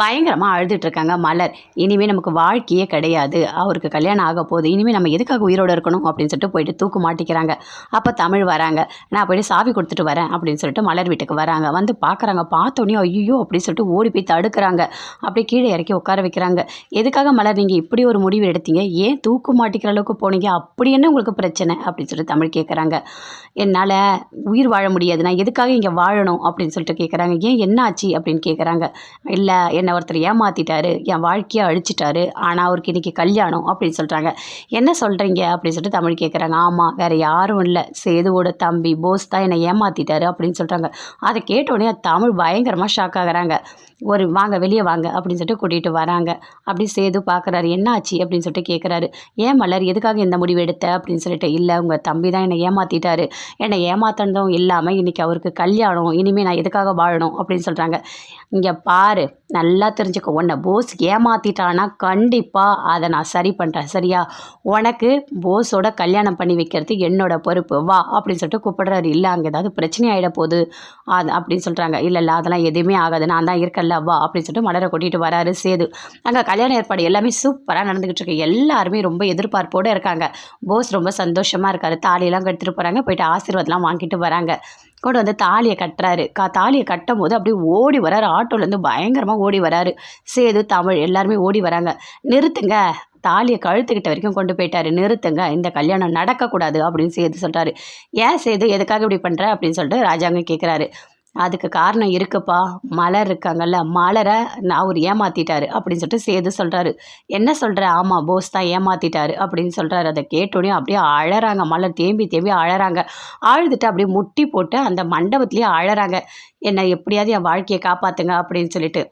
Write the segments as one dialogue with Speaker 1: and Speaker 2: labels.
Speaker 1: பயங்கரமாக அழுதுட்டு இருக்காங்க. மலர். இனிமேல் நமக்கு வாழ்க்கையே கிடையாது. அவருக்கு கல்யாணம் ஆக போகுது. இனிமேல் நம்ம எதுக்காக உயிரோடு இருக்கணும் அப்படின்னு சொல்லிட்டு போயிட்டு தூக்கு மாட்டிக்கிறாங்க. அப்போ தமிழ் வராங்க. நான் போயிட்டு சாவி கொடுத்துட்டு வரேன் அப்படின்னு சொல்லிட்டு மலர் வீட்டுக்கு வராங்க. வந்து பார்க்குறாங்க பார்த்தோன்னே ஐயோ அப்படின்னு சொல்லிட்டு ஓடி போய் தடுக்கிறாங்க. அப்படியே கீழே இறக்கி உட்கார வைக்கிறாங்க. எதுக்காக மலர் நீங்கள் இப்படி ஒரு முடிவு எடுத்தீங்க? ஏன் தூக்கு மாட்டிக்கிற அளவுக்கு போனீங்க? அப்படி என்ன உங்களுக்கு பிரச்சனை? அப்படின்னு சொல்லிட்டு தமிழ் கேட்குறாங்க என்னால் உயிர் வாழ முடியாது. நான் எதுக்காக இங்கே வாழணும்? அப்படின்னு சொல்லிட்டு கேட்குறாங்க ஏன் என்ன ஆச்சு அப்படின்னு கேட்குறாங்க இல்லை என்னை ஒருத்தர் ஏமாற்றிட்டாரு என் வாழ்க்கையை அழிச்சிட்டாரு. ஆனால் அவருக்கு இன்றைக்கி கல்யாணம் அப்படின்னு சொல்கிறாங்க என்ன சொல்கிறீங்க அப்படின்னு சொல்லிட்டு தமிழ் கேட்குறாங்க ஆமாம் வேறு யாரும் இல்லை. சேதுவோட தம்பி போஸ் தான் என்னை ஏமாற்றிட்டாரு அப்படின்னு சொல்கிறாங்க அதை கேட்டோடனே தமிழ் பயங்கரமாக ஷாக் ஆகிறாங்க. ஒரு வாங்க வெளியே வாங்க அப்படின்னு சொல்லிட்டு கூட்டிகிட்டு வராங்க. அப்படி சேது பார்க்குறாரு என்ன ஆச்சு அப்படின்னு சொல்லிட்டு கேட்குறாரு ஏன் மலர் எதுக்காக இந்த முடிவு எடுத்த? அப்படின்னு சொல்லிட்டு இல்லை உங்கள் தம்பி தான் என்னை ஏமாற்றிட்டாரு என்னை ஏமாத்தினதும் இல்லாமல் இன்றைக்கி அவருக்கு கல்யாணம். இனிமேல் நான் எதுக்காக வாழணும்? அப்படின்னு சொல்கிறாங்க இங்கே பாரு நல்லா தெரிஞ்சுக்கோ. உன்னை போஸ் ஏமாற்றிட்டானா கண்டிப்பாக அதை நான் சரி பண்ணுறேன் சரியா? உனக்கு போஸோட கல்யாணம் பண்ணி வைக்கிறது என்னோட பொறுப்பு. வா அப்படின்னு சொல்லிட்டு கூப்பிடுறாரு. இல்லை அங்கே ஏதாவது பிரச்சனை ஆகிட போகுது. அது அப்படின்னு சொல்கிறாங்க இல்லை இல்லை அதெல்லாம் எதுவுமே ஆகாது. நான் தான் இருக்கல வா அப்படின்னு சொல்லிட்டு மலரை கூட்டிகிட்டு வராரு சேது. அங்கே கல்யாண ஏற்பாடு எல்லாமே சூப்பராக நடந்துக்கிட்டு இருக்கு. எல்லாருமே ரொம்ப எதிர்பார்ப்போடு இருக்காங்க. போஸ் ரொம்ப சந்தோஷமாக இருக்காரு. தாலியெல்லாம் கட்டிட்டு போகிறாங்க போயிட்டு ஆசீர்வாதம்லாம் வாங்கிட்டு வராங்க. கொண்டு வந்து தாலியை கட்டுறாரு. கா தாலியை கட்டும் போது அப்படியே ஓடி வராரு ஆட்டோலேருந்து பயங்கரமாக ஓடி வராரு சேது தமிழ் எல்லாருமே ஓடி வராங்க நிறுத்துங்க. தாலியை கழுத்துக்கிட்ட வரைக்கும் கொண்டு போயிட்டாரு. நிறுத்துங்க. இந்த கல்யாணம் நடக்கக்கூடாது அப்படின்னு சேது சொல்கிறாரு ஏன் சேது? எதுக்காக இப்படி பண்ணுற அப்படின்னு சொல்லிட்டு ராஜாங்க கேட்குறாரு அதுக்கு காரணம் இருக்குப்பா. மலர் இருக்காங்கல்ல மலரை நான் அவர் ஏமாத்திட்டாரு அப்படின்னு சொல்லிட்டு சேது சொல்கிறாரு என்ன சொல்கிற ஆமாம் போஸ் தான் ஏமாத்திட்டாரு அப்படின்னு சொல்கிறாரு அதை கேட்டோடனே அப்படியே அழறாங்க. மலர் தேம்பி தேம்பி அழறாங்க. அழுதுட்டு அப்படியே முட்டி போட்டு அந்த மண்டபத்துலேயே அழறாங்க. என்னை எப்படியாவது என் வாழ்க்கையை காப்பாற்றுங்க அப்படின்னு சொல்லிட்டு.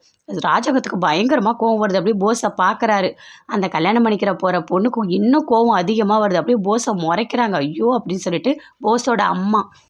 Speaker 1: ராஜகத்துக்கு பயங்கரமாக கோவம் வருது. அப்படியே போஸை பார்க்குறாரு அந்த கல்யாணம் பண்ணிக்கிற போகிற பொண்ணுக்கும் இன்னும் கோவம் அதிகமாக வருது. அப்படியே போஸை முறைக்கிறாங்க. ஐயோ அப்படின்னு சொல்லிட்டு போஸோட அம்மா